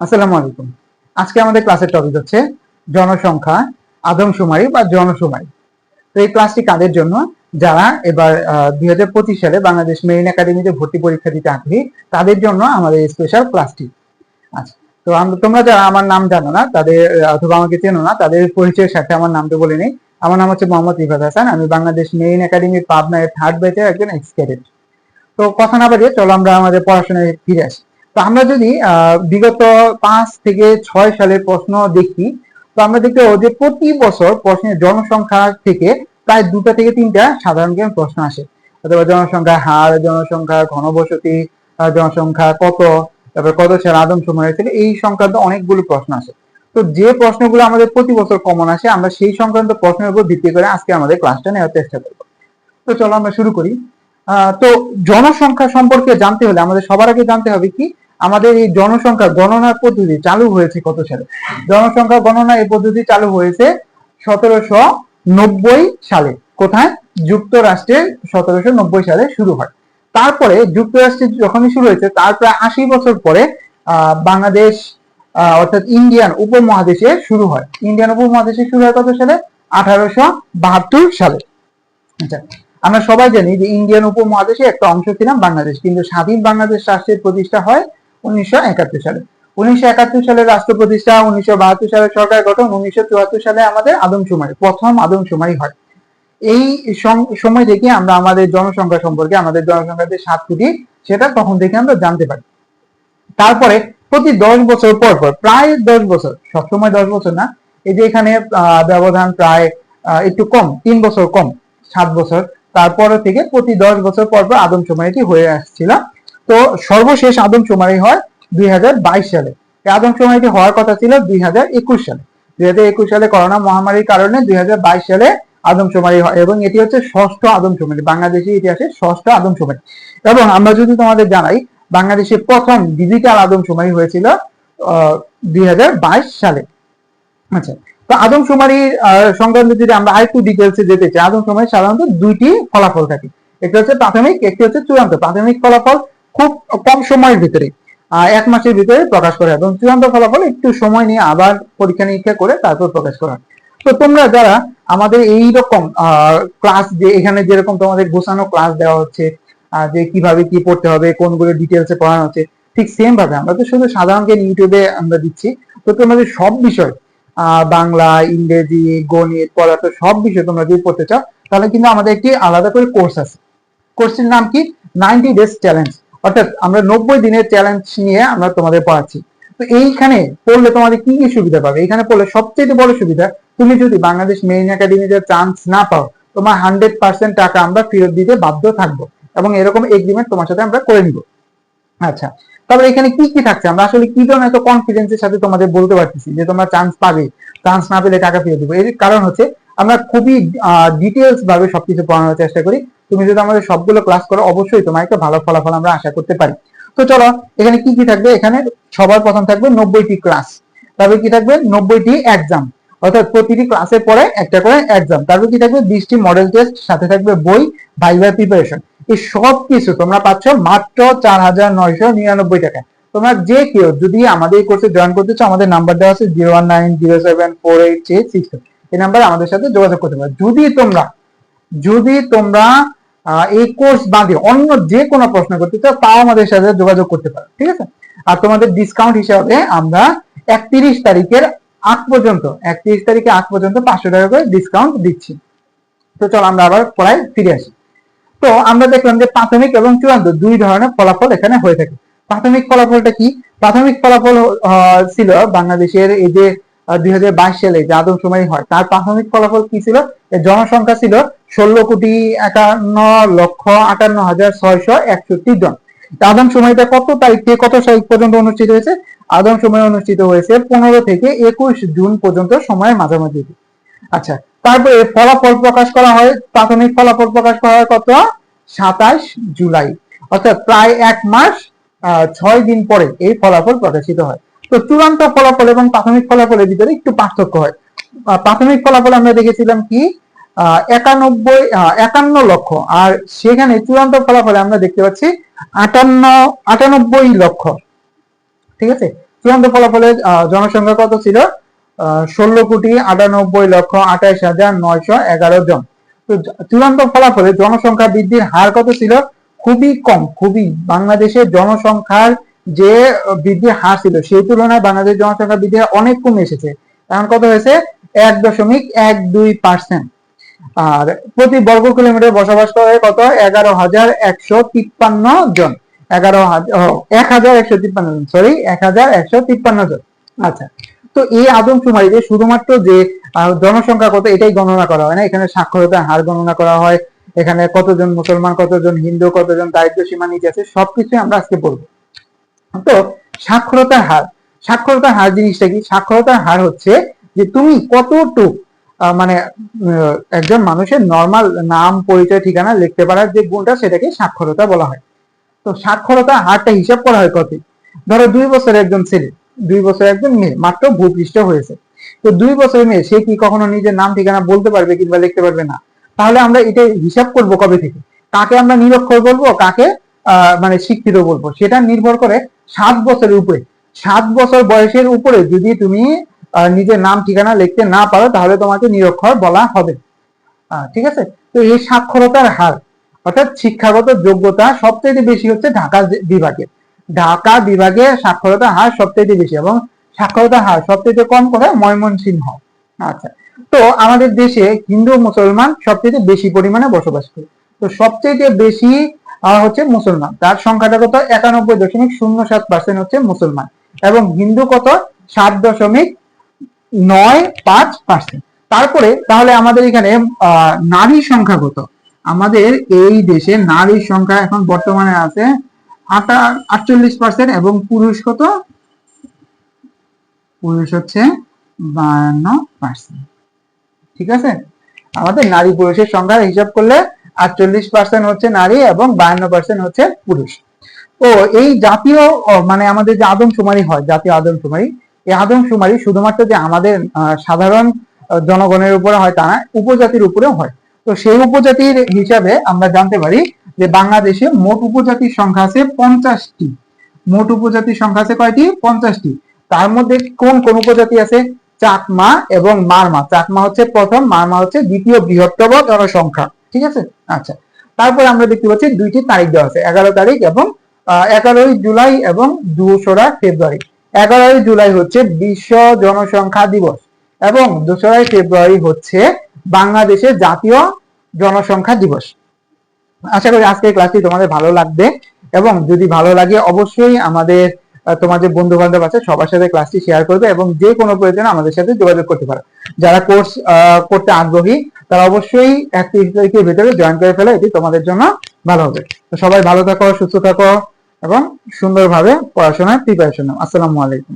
আসসালামু আলাইকুম। আজকে আমাদের ক্লাসের টপিক হচ্ছে জনসংখ্যা আদমশুমারি বা জনশুমারি তো এই ক্লাসটি কাদের জন্য? যারা এবার দুই হাজার পঁচিশ সালে বাংলাদেশ মেরিন একাডেমিতে ভর্তি পরীক্ষা দিতে আগ্রহী, তাদের জন্য আমাদের স্পেশাল ক্লাসটি আচ্ছা তো আমরা তোমরা যারা আমার নাম জানো না, তাদের অথবা আমাকে চেনো না, তাদের পরিচয়ের সাথে আমার নামটা বলে নেই। আমার নাম হচ্ছে মোহাম্মদ রিফাত হাসান, আমি বাংলাদেশ মেরিন একাডেমির পাবনায় থার্ড ব্যাচের একজন এক্স তো কথা না বাড়িয়ে চলো আমরা আমাদের পড়াশোনায় ফিরে আসি। তো আমরা যদি বিগত পাঁচ থেকে ছয় সালের প্রশ্ন দেখি, তো আমরা দেখতে পাবো যে প্রতি বছর প্রশ্নের জনসংখ্যা থেকে প্রায় দুটা থেকে তিনটা সাধারণ জ্ঞান প্রশ্ন আসে। অথবা জনসংখ্যা হার, জনসংখ্যা ঘনবসতি জনসংখ্যা কত, তারপর কত সাল আদমশুমারি থেকে এই সংক্রান্ত অনেকগুলো প্রশ্ন আসে। তো যে প্রশ্নগুলো আমাদের প্রতি বছর কমন আসে, আমরা সেই সংক্রান্ত প্রশ্নের উপর ভিত্তি করে আজকে আমাদের ক্লাসটা নেওয়ার চেষ্টা করব। তো চলো আমরা শুরু করি। তো জনসংখ্যা সম্পর্কে জানতে হলে আমাদের সবার আগে জানতে হবে কি আমাদের এই জনসংখ্যা গণনার পদ্ধতি চালু হয়েছে কত সালে? জনসংখ্যা গণনা এই পদ্ধতি চালু হয়েছে সতেরোশো নব্বই সালে। কোথায়? যুক্তরাষ্ট্রে সতেরোশো নব্বই সালে শুরু হয়। তারপরে যুক্তরাষ্ট্রে যখনই শুরু হয়েছে, তার প্রায় আশি বছর পরে বাংলাদেশ অর্থাৎ ইন্ডিয়ান উপমহাদেশে শুরু হয়। ইন্ডিয়ান উপমহাদেশে শুরু হয় কত সালে? আঠারোশো বাহাত্তর সালে। আচ্ছা আমরা সবাই জানি যে ইন্ডিয়ান উপমহাদেশে একটা অংশ ছিলাম বাংলাদেশ, কিন্তু স্বাধীন বাংলাদেশ রাষ্ট্রের প্রতিষ্ঠা হয় উনিশশো একাত্তর সালে। উনিশশো একাত্তর সালে রাষ্ট্র প্রতিষ্ঠা, উনিশশো বাহাত্তর সালে সরকার গঠন, উনিশশো চুয়াত্তর সালে আমাদের আদমশুমারি, প্রথম আদমশুমারি হয়। এই সময় থেকে আমরা আমাদের জনসংখ্যা সম্পর্কে, আমাদের জনসংখ্যা যে সাত কোটি সেটা তখন থেকে আমরা জানতে পারি। তারপরে প্রতি দশ বছর পর পর, প্রায় দশ বছর, সবসময় দশ বছর না, এই যে এখানে ব্যবধান প্রায় একটু কম, তিন বছর কম, সাত বছর, তারপর থেকে প্রতি দশ বছর পর পর আদম আদমশুমারিটি হয়ে আসছিল। তো সর্বশেষ আদমশুমারি হয় দুই হাজার বাইশ সালে। এই আদমশুমারিটি হওয়ার কথা ছিল দুই হাজার একুশ সালে। দুই হাজার একুশ সালে করোনা মহামারীর কারণে দুই সালে আদমশুমারি হয় এবং এটি হচ্ছে ষষ্ঠ আদমশুমারি বাংলাদেশের ইতিহাসে ষষ্ঠ আদমশুমারি এবং আমরা যদি তোমাদের জানাই বাংলাদেশে প্রথম ডিজিটাল আদমশুমারি হয়েছিল দুই হাজার বাইশ সালে। আচ্ছা তো আদমশুমারির আহ, সংক্রান্ত যদি আমরা আরেকটু ডিটেলসে যেতে চাই আদমশুমারি সাধারণত দুইটি ফলাফল থাকে। একটি হচ্ছে প্রাথমিক একটি হচ্ছে চূড়ান্ত। প্রাথমিক ফলাফল কম সময়ের ভিতরে এক মাসের ভিতরে প্রকাশ করা। এবং চূড়ান্ত ফলাফল একটু সময় নিয়ে আবার পরীক্ষা নিরীক্ষা করে তারপর প্রকাশ করা। তো তোমরা যারা আমাদের এই রকম ক্লাস যে এখানে যেরকম তোমাদের গোছানো ক্লাস দেওয়া হচ্ছে যে কীভাবে কি পড়তে হবে, কোনগুলো ডিটেলসে পড়ানো হচ্ছে, ঠিক সেম ভাবে আমরা তো শুধু সাধারণ জ্ঞান ইউটিউবে আমরা দিচ্ছি। তো তোমাদের সব বিষয় বাংলা, ইংরেজি, গণিত পদার্থ সব বিষয় তোমরা যদি পড়তে চাও, তাহলে কিন্তু আমাদের একটি আলাদা করে কোর্স আছে। কোর্সটির নাম কি? নাইনটি ডেজ চ্যালেঞ্জ অর্থাৎ আমরা নব্বই দিনের চ্যালেঞ্জ নিয়ে আমরা তোমাদের পড়াচ্ছি। তো এইখানে পড়লে তোমাদের কি কি সুবিধা পাবে? এখানে পড়লে সবচেয়ে বড় সুবিধা, তুমি যদি বাংলাদেশ মেইন একাডেমিতে চান্স না পাও, তোমার হান্ড্রেড পার্সেন্ট টাকা আমরা ফেরত দিতে বাধ্য থাকব এবং এরকম এগ্রিমেন্ট তোমার সাথে আমরা করে নিব। আচ্ছা তারপরে এখানে কি কি থাকছে? আমরা আসলে কি জন্য এত কনফিডেন্সের সাথে তোমাদের বলতে পারতেছি যে তোমরা চান্স পাবে? চান্স না পেলে টাকা ফেরত দেবো। এর কারণ হচ্ছে আমরা খুবই ডিটেলস ভাবে সবকিছু পড়ানোর চেষ্টা করি। তুমি যদি আমাদের সবগুলো ক্লাস করো, অবশ্যই তোমার একটা ভালো ফলাফল আমরা আশা করতে পারি। তো চলো, এখানে কি কি থাকবে? এখানে সবার প্রথম থাকবে নব্বইটি ক্লাস তারপরে কি থাকবে? নব্বইটি এক্সাম অর্থাৎ প্রতিটি ক্লাসের পরে একটা করে এক্সাম তারপর কি থাকবে? বিশটি মডেল টেস্ট সাথে থাকবে বই ভাইবার প্রিপারেশন এই সব কিছু তোমরা পাচ্ছ মাত্র চার হাজার নয়শো নিরানব্বই টাকা তোমরা যে কেউ যদি আমাদের এই কোর্সে জয়েন করতে চাও, আমাদের নাম্বার দেওয়া আছে zero one nine zero seven four eight six এই নাম্বারে আমাদের সাথে যোগাযোগ করতে পারো। যদি তোমরা যদি তোমরা এই কোর্স বাদে অন্য যে কোনো প্রশ্ন করতে চাও, তাও আমাদের সাথে যোগাযোগ করতে পারো, ঠিক আছে? আর তোমাদের ডিসকাউন্ট হিসাবে আমরা একত্রিশ তারিখের আগ পর্যন্ত, একত্রিশ তারিখে আগ পর্যন্ত পাঁচশো টাকা করে ডিসকাউন্ট দিচ্ছি। তো চলো আমরা আবার পড়ায় ফিরে আসি। তো আমরা দেখলাম যে প্রাথমিক এবং চূড়ান্ত দুই ধরনের ফলাফল এখানে হয়ে থাকে। প্রাথমিক ফলাফলটা কি? প্রাথমিক ফলাফল ছিল বাংলাদেশের এই যে দুই হাজার বাইশ সালে যে আদমশুমারি হয়, তার প্রাথমিক ফলাফল কি ছিল? জনসংখ্যা ছিল ষোলো কোটি একান্ন লক্ষ আটান্ন হাজার ছয়শো একষট্টি জন। আদম সময়টা কত তারিখ থেকে কত তারিখ পর্যন্ত অনুষ্ঠিত হয়েছে? আদম সময় অনুষ্ঠিত হয়েছে পনেরো থেকে একুশ জুন পর্যন্ত সময়ের মাঝামাঝি। আচ্ছা তারপরে ফলাফল প্রকাশ করা হয়, প্রাথমিক ফলাফল প্রকাশ করা হয় কত? সাতাশ জুলাই। অর্থাৎ প্রায় এক মাস ছয় দিন পরে এই ফলাফল প্রকাশিত হয়। তো চূড়ান্ত ফলাফল এবং প্রাথমিক ফলাফলের ভিতরে একটু পার্থক্য হয়। প্রাথমিক ফলাফল আমরা দেখেছিলাম কি? একানব্বই একান্ন লক্ষ। আর সেখানে চূড়ান্ত ফলাফলে আমরা দেখতে পাচ্ছি আটান্ন, আটানব্বই লক্ষ। ঠিক আছে? চূড়ান্ত ফলাফলে জনসংখ্যা কত ছিল? ষোলো কোটি আটানব্বই লক্ষ আঠাইশ হাজার নয়শো এগারো জন। তো চূড়ান্ত ফলাফলে জনসংখ্যা বৃদ্ধির হার কত ছিল? খুবই কম, খুবই। বাংলাদেশের জনসংখ্যার যে বৃদ্ধির হার ছিল, সেই তুলনায় বাংলাদেশ জনসংখ্যা বৃদ্ধির হার অনেক কমে এসেছে। এখন কত হয়েছে? এক দশমিক এক দুই পার্সেন্ট। আর প্রতি বর্গ কিলোমিটার বসবাস করে কত? এগারো হাজার একশো তিপ্পান্ন জন। এগারো এক হাজার একশো তিপ্পান্ন জন সরি এক হাজার একশো তিপ্পান্ন জন। আচ্ছা তো এই আদমশুমারিতে শুধুমাত্র যে জনসংখ্যা কত, এটাই গণনা করা হয় না। এখানে সাক্ষরতার হার গণনা করা হয়। এখানে কতজন মুসলমান, কতজন হিন্দু, কতজন দারিদ্র সীমা নিচে আছে সবকিছু আমরা আজকে বলব তো সাক্ষরতার হার সাক্ষরতার হার জিনিসটা কি? সাক্ষরতার হার হচ্ছে যে তুমি কতটুক মানে একজন মানুষের নর্মাল নাম, পরিচয়, ঠিকানা, লিখতে পারার যে গুণটা সেটাকে সাক্ষরতা বলা হয়। তো সাক্ষরতা হারটা হিসাব করা হয় কত? ধরো দুই বছরের একজন ছেলে, দুই বছরের একজন মেয়ে, মাত্র ভূপৃষ্ঠ হয়েছে। তো দুই বছরের মেয়ে, সে কি কখনো নিজের নাম, ঠিকানা বলতে পারবে কিংবা লিখতে পারবে না? তাহলে আমরা এটা হিসাব করব কবে থেকে? কাকে আমরা নিরক্ষর বলব, কাকে মানে শিক্ষিত বলব? সেটা নির্ভর করে সাত বছরের উপরে। সাত বছর বয়সের উপরে যদি তুমি নিজের নাম, ঠিকানা লিখতে না পারো, তাহলে তোমাকে নিরক্ষর বলা হবে। ঠিক আছে? তো এই সাক্ষরতার হার, অর্থাৎ শিক্ষাগত যোগ্যতা সবচেয়ে বেশি হচ্ছে ঢাকা বিভাগে। ঢাকা বিভাগে সাক্ষরতা হার সবচেয়ে বেশি এবং সাক্ষরতা হার সবচেয়ে কম করে ময়মনসিংহ। আচ্ছা তো আমাদের দেশে হিন্দু মুসলমান সবচেয়ে বেশি পরিমাণে বসবাস করে। তো সবচেয়ে বেশি হচ্ছে মুসলমান। তার সংখ্যাটা কত? একানব্বই দশমিক শূন্য সাত পার্সেন্ট হচ্ছে মুসলমান। এবং হিন্দু কত? সাত দশমিক নয়, পাঁচ পার্সেন্ট তারপরে তাহলে আমাদের এখানে নারী সংখ্যা কত? আমাদের এই দেশে নারীর সংখ্যা এখন বর্তমানে আছে আটা, আটচল্লিশ পার্সেন্ট এবং পুরুষ কত? পুরুষ হচ্ছে বায়ান্ন পার্সেন্ট ঠিক আছে? আমাদের নারী পুরুষের সংখ্যার হিসাব করলে আটচল্লিশ পার্সেন্ট হচ্ছে নারী এবং বায়ান্ন পার্সেন্ট হচ্ছে পুরুষ। ও এই জাতীয় মানে আমাদের যে আদমশুমারি হয়, জাতীয় আদমশুমারি এই আদমশুমারি শুধুমাত্র যে আমাদের সাধারণ জনগণের উপরে হয় তা না, উপজাতির উপরেও হয়। তো সেই উপজাতির হিসাবে আমরা জানতে পারি যে বাংলাদেশে মোট উপজাতির সংখ্যা আছে পঞ্চাশটি। মোট উপজাতির সংখ্যা আছে কয়টি? পঞ্চাশটি। তার মধ্যে কোন কোন উপজাতি আছে? চাকমা এবং মারমা। চাকমা হচ্ছে প্রথম, মারমা হচ্ছে দ্বিতীয় বৃহত্তম জনসংখ্যা। ঠিক আছে? আচ্ছা। তারপর আমরা দেখতে পাচ্ছি দুইটি তারিখ দেওয়া আছে, এগারো তারিখ এবং আহ এগারোই জুলাই এবং দুশোরা ফেব্রুয়ারি। এগারোই জুলাই হচ্ছে বিশ্ব জনসংখ্যা দিবস এবং দোসরাই ফেব্রুয়ারি হচ্ছে বাংলাদেশের জাতীয় জনসংখ্যা দিবস। আশা করি আজকের ক্লাসটি তোমাদের ভালো লাগবে এবং যদি ভালো লাগে অবশ্যই আমাদের তোমার যে বন্ধু বান্ধব আছে সবার সাথে ক্লাসটি শেয়ার করবে এবং যে কোনো প্রয়োজনে আমাদের সাথে যোগাযোগ করতে পারো। যারা কোর্স করতে আগ্রহী তারা অবশ্যই একত্রিশ তারিখের ভেতরে জয়েন করে ফেলে, এটি তোমাদের জন্য ভালো হবে। তো সবাই ভালো থাকো, সুস্থ থাকো। এবং সুন্দরভাবে পড়াশোনায় প্রিপারেশন নাও আসসালামু আলাইকুম।